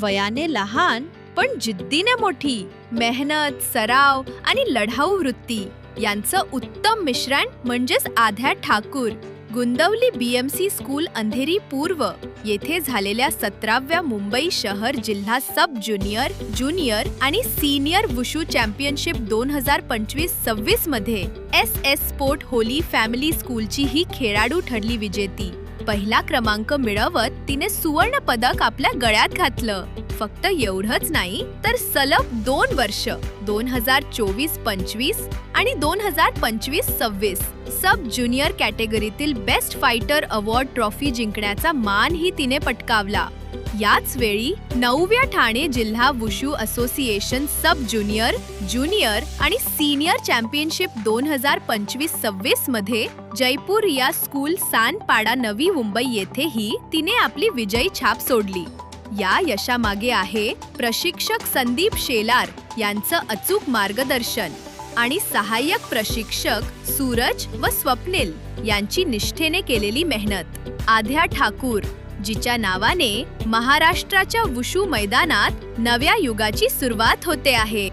वयाने लहान पण जिद्दीने मोठी. मेहनत सराव आणि लढाऊ वृत्ती यांचं उत्तम मिश्रण म्हणजेच आध्या ठाकूर गुंदवली बीएमसी स्कूल अंधेरी पूर्व येथे झालेल्या सतराव्या मुंबई शहर जिल्हा सब ज्युनियर ज्युनियर आणि सिनियर वुशू चॅम्पियनशिप दोन हजार पंचवीस सव्वीसमध्ये S S sport holy family स्कूलची ही खेळाडू ठरली विजेती. पहिला क्रमांक मिळवत तिने सुवर्ण पदक आपल्या गळ्यात घातलं. फक्त एवढंच नाही तर सलग दोन वर्ष दोन हजार चोवीस पंचवीस आणि दोन हजार पंचवीस सव्वीस सब ज्युनियर कॅटेगरीतील बेस्ट फायटर अवॉर्ड ट्रॉफी जिंकण्याचा मानही तिने पटकावला. याच वेळी नवव्या ठाणे जिल्हा wushu association sub junior junior आणि सिनियर चॅम्पियनशिप दोन हजार पंचवीस सव्वीसमध्ये जयपूर या स्कूल सानपाडा नवी मुंबई येथेही तिने आपली विजयी छाप सोडली. या यशामागे आहे प्रशिक्षक संदीप शेलार यांचं अचूक मार्गदर्शन आणि सहाय्यक प्रशिक्षक सूरज व स्वप्नील यांची निष्ठेने केलेली मेहनत. आध्या ठाकूर जिच्या नावाने महाराष्ट्राच्या वुशू मैदानात नव्या युगाची सुरुवात होते आहे.